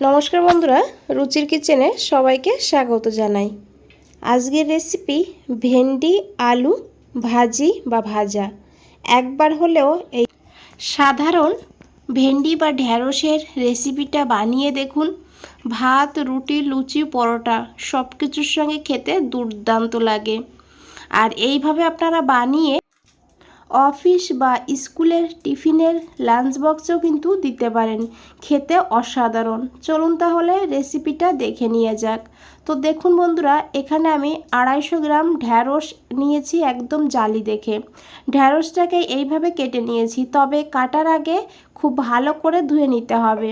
নমস্কার বন্ধুরা, রুচির কিচেনে সবাইকে স্বাগত জানাই। আজকের রেসিপি ভেন্ডি, আলু ভাজি বা ভাজা। একবার হলেও এই সাধারণ ভেন্ডি বা ঢ্যাঁড়সের রেসিপিটা বানিয়ে দেখুন। ভাত, রুটি, লুচি, পরোটা সব কিছুর সঙ্গে খেতে দুর্দান্ত লাগে। আর এইভাবে আপনারা বানিয়ে অফিস বা স্কুলের টিফিনের লাঞ্চ বক্সেও কিন্তু দিতে পারেন। খেতে অসাধারণ। চলুন তাহলে রেসিপিটা দেখে নিয়ে যাক। তো দেখুন বন্ধুরা, এখানে আমি আড়াইশো গ্রাম ঢ্যাঁড়স নিয়েছি একদম জালি দেখে। ঢ্যাঁড়সটাকে এইভাবে কেটে নিয়েছি, তবে কাটার আগে খুব ভালো করে ধুয়ে নিতে হবে।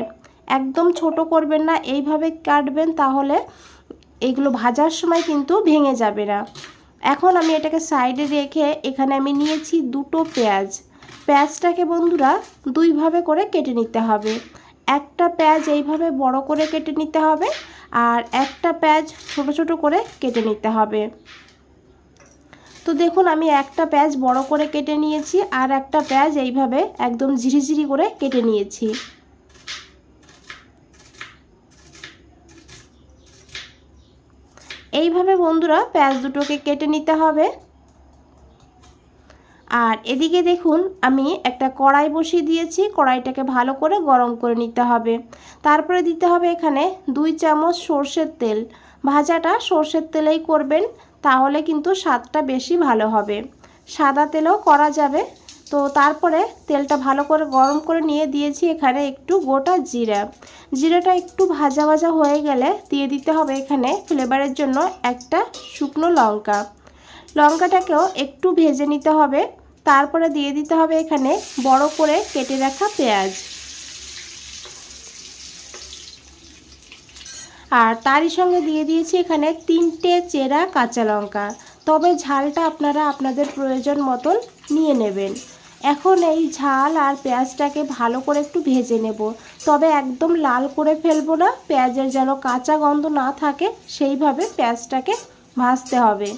একদম ছোট করবেন না, এইভাবে কাটবেন তাহলে এগুলো ভাজার সময় কিন্তু ভেঙে যাবে না। এখন আমি এটাকে সাইডে রেখে এখানে আমি নিয়েছি দুটো পেঁয়াজ। পেঁয়াজটাকে বন্ধুরা দুইভাবে করে কেটে নিতে হবে। একটা পেঁয়াজ এইভাবে বড় করে কেটে নিতে হবে আর একটা পেঁয়াজ ছোট ছোট করে কেটে নিতে হবে। তো দেখুন আমি একটা পেঁয়াজ বড় করে কেটে নিয়েছি আর একটা পেঁয়াজ এইভাবে একদম ঝিরিঝিরি করে কেটে নিয়েছি। এইভাবে বন্ধুরা পেঁয়াজ দুটোকে কেটে নিতে হবে। আর এদিকে দেখুন, আমি একটা কড়াই বসিয়ে দিয়েছি। কড়াইটাকে ভালো করে গরম করে নিতে হবে। তারপরে দিতে হবে এখানে দুই চামচ সর্ষের তেল। ভাজাটা সর্ষের তেলেই করবেন, তাহলে কিন্তু স্বাদটা বেশি ভালো হবে। সাদা তেলেও করা যাবে। তো তারপরে তেলটা ভালো করে গরম করে নিয়ে দিয়েছি এখানে একটু গোটা জিরা। জিরাটা একটু ভাজা ভাজা হয়ে গেলে দিয়ে দিতে হবে এখানে ফ্লেভারের জন্য একটা শুকনো লঙ্কা। লঙ্কাটাকেও একটু ভেজে নিতে হবে। তারপরে দিয়ে দিতে হবে এখানে বড় করে কেটে রাখা পেঁয়াজ। আর তারই সঙ্গে দিয়ে দিয়েছি এখানে তিনটে চেরা কাঁচা লঙ্কা। তবে ঝালটা আপনারা আপনাদের প্রয়োজন মতন নিয়ে নেবেন। এখন এই ঝাল আর পেঁয়াজটাকে ভালো করে একটু ভেজে নেব। তবে একদম লাল করে ফেলব না, পেঁয়াজের যেন কাঁচা গন্ধ না থাকে, সেইভাবে পেঁয়াজটাকে ভাজতে হবে।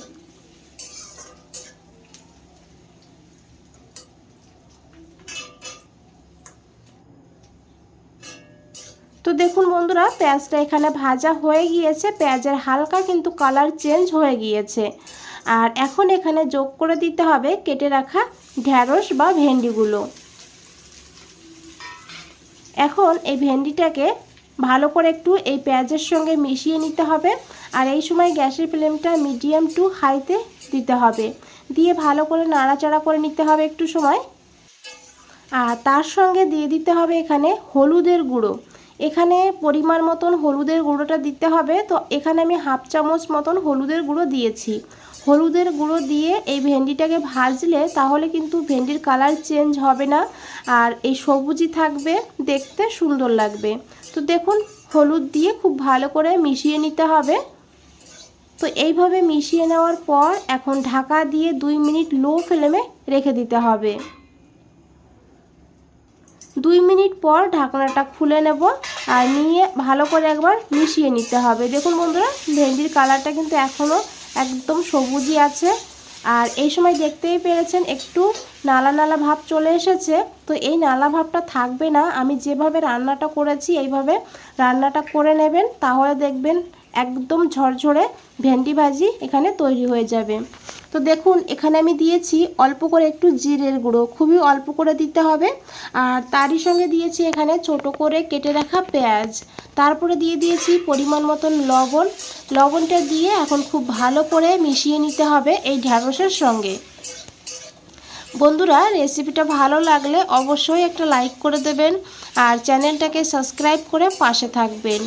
তো দেখুন বন্ধুরা, পেঁয়াজটা এখানে ভাজা হয়ে গিয়েছে, পেঁয়াজের হালকা কিন্তু কালার চেঞ্জ হয়ে গিয়েছে। আর এখন এখানে যোগ করে দিতে হবে কেটে রাখা ঢ্যাঁড়স বা ভেন্ডিগুলো। এখন এই ভেন্ডিটাকে ভালো করে একটু এই পেঁয়াজের সঙ্গে মিশিয়ে নিতে হবে আর এই সময় গ্যাসের ফ্লেমটা মিডিয়াম টু হাইতে দিতে হবে। দিয়ে ভালো করে নাড়াচাড়া করে নিতে হবে একটু সময়। আর তার সঙ্গে দিয়ে দিতে হবে এখানে হলুদের গুঁড়ো। এখানে পরিমাণ মতন হলুদের গুঁড়োটা দিতে হবে। তো এখানে আমি হাফ চামচ মতন হলুদের গুঁড়ো দিয়েছি। হলুদের গুঁড়ো দিয়ে এই ভেন্ডিটাকে ভাজলে তাহলে কিন্তু ভেন্ডির কালার চেঞ্জ হবে না আর এই সবুজই থাকবে, দেখতে সুন্দর লাগবে। তো দেখুন, হলুদ দিয়ে খুব ভালো করে মিশিয়ে নিতে হবে। তো এইভাবে মিশিয়ে নেওয়ার পর এখন ঢাকা দিয়ে দুই মিনিট লো ফ্লেমে রেখে দিতে হবে। দুই মিনিট পর ঢাকনাটা খুলে নেব আর নিয়ে ভালো করে একবার মিশিয়ে নিতে হবে। দেখুন বন্ধুরা, ভেন্ডির কালারটা কিন্তু এখনও একদম সবুজই আছে। আর এই সময় দেখতেই পেরেছেন, একটু নালা নালা ভাব চলে এসেছে। তো এই নালা ভাবটা থাকবে না। আমি যেভাবে রান্নাটা করেছি, এইভাবে রান্নাটা করে নেবেন। তাহলে দেখবেন একদম ঝরঝরে ভেন্ডি ভাজি এখানে তৈরি হয়ে যাবে। তো দেখুন, এখানে আমি দিয়েছি অল্প করে একটু জিরের গুঁড়ো, খুবই অল্প করে দিতে হবে। আর তারই সঙ্গে দিয়েছি এখানে ছোট করে কেটে রাখা পেঁয়াজ। তারপরে দিয়ে দিয়েছি পরিমাণ মতন লবণ। লবণটা দিয়ে এখন খুব ভালো করে মিশিয়ে নিতে হবে এই ঢ্যাঁড়সের সঙ্গে। বন্ধুরা, রেসিপিটা ভালো লাগলে অবশ্যই একটা লাইক করে দেবেন আর চ্যানেলটাকে সাবস্ক্রাইব করে পাশে থাকবেন।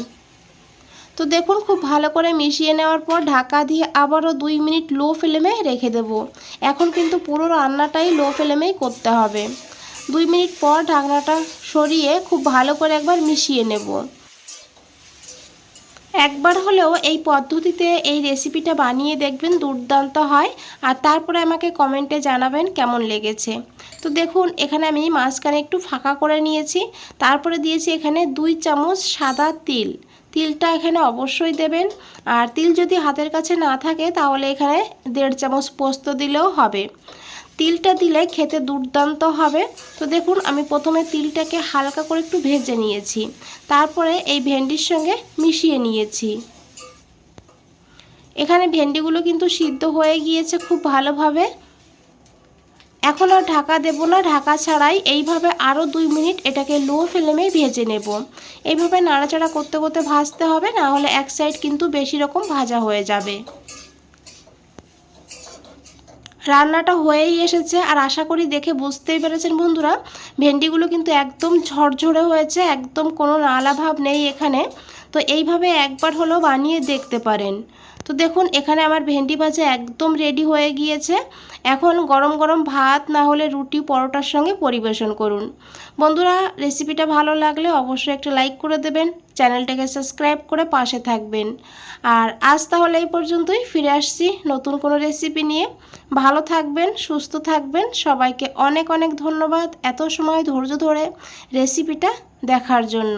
তো দেখুন, খুব ভালো করে মিশিয়ে নেওয়ার পর ঢাকা দিয়ে আবারও দুই মিনিট লো ফ্লেমে রেখে দেব। এখন কিন্তু পুরো রান্নাটাই লো ফ্লেমেই করতে হবে। দুই মিনিট পর ঢাকনাটা সরিয়ে খুব ভালো করে একবার মিশিয়ে নেব। একবার হলেও এই পদ্ধতিতে এই রেসিপিটা বানিয়ে দেখবেন দুর্দান্ত হয় আর তারপরে আমাকে কমেন্টে জানাবেন কেমন লেগেছে। তো দেখুন, এখানে আমি মাঝখানে একটু ফাঁকা করে নিয়েছি। তারপরে দিয়েছি এখানে দুই চামচ সাদা তিল। তিলটা এখানে অবশ্যই দেবেন। আর তিল যদি হাতের কাছে না থাকে, তাহলে এখানে দেড় চামচ পোস্ত দিলেও হবে। তিলটা দিলে খেতে দুর্দান্ত হবে। তো দেখুন, আমি প্রথমে তিলটাকে হালকা করে একটু ভেজে নিয়েছি। তারপরে এই ভেন্ডির সঙ্গে মিশিয়ে নিয়েছি। এখানে ভেন্ডিগুলো কিন্তু সিদ্ধ হয়ে গিয়েছে খুব ভালোভাবে। এখন আর ঢাকা দেব না, ঢাকা ছাড়াই এইভাবে আরও দুই মিনিট এটাকে লো ফ্লেমে ভেজে নেব। এইভাবে নাড়াচাড়া করতে করতে ভাজতে হবে, না হলে এক সাইড কিন্তু বেশি রকম ভাজা হয়ে যাবে। রান্নাটা হয়েই এসেছে আর আশা করি দেখে বুঝতেই পেরেছেন বন্ধুরা, ভেন্ডিগুলো কিন্তু একদম ঝরঝরে হয়েছে, একদম কোনো নালা ভাব নেই এখানে। তো এইভাবে একবার হলেও বানিয়ে দেখতে পারেন। তো দেখুন, এখানে আমার ভেন্ডি ভাজা একদম রেডি হয়ে গিয়েছে। এখন গরম গরম ভাত, না হলে রুটি, পরোটার সঙ্গে পরিবেশন করুন। বন্ধুরা রেসিপিটা ভালো লাগলে অবশ্যই একটা লাইক করে দেবেন, চ্যানেলটাকে সাবস্ক্রাইব করে পাশে থাকবেন। আর আজ তাহলে এই পর্যন্তই, ফিরে আসছি নতুন কোনো রেসিপি নিয়ে। ভালো থাকবেন, সুস্থ থাকবেন, সবাইকে অনেক অনেক ধন্যবাদ এত সময় ধৈর্য ধরে রেসিপিটা দেখার জন্য।